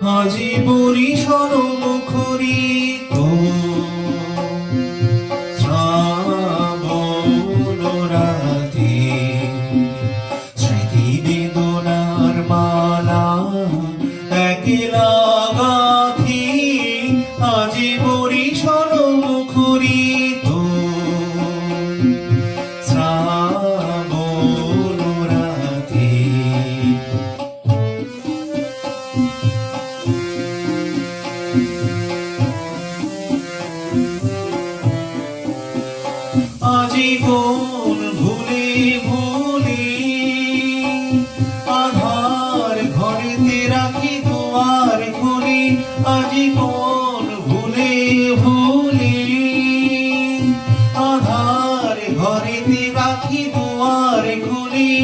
আজি বরিশন মুখরিত আজি বরিশন আজীবন ভুলে আধার ঘরেতে রাখি দুয়ার খুলি আজীবন ভুলে আধার ঘরেতে রাখি দুয়ার খুলি,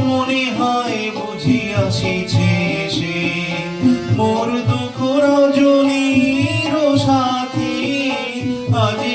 মনে হয় বুঝি আসিছে সে মোর দুঃখ রজনীর সাথী, আজি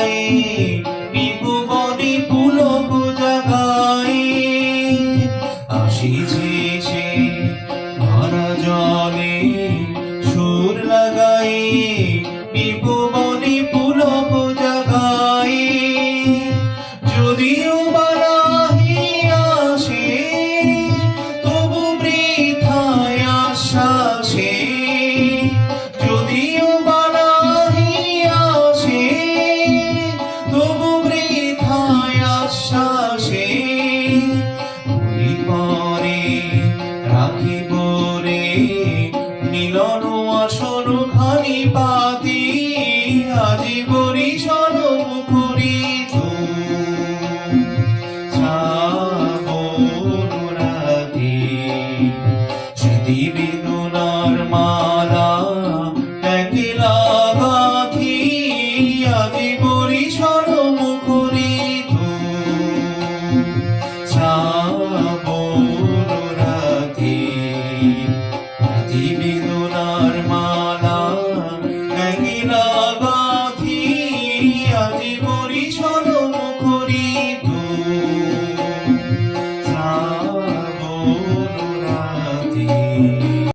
comigo.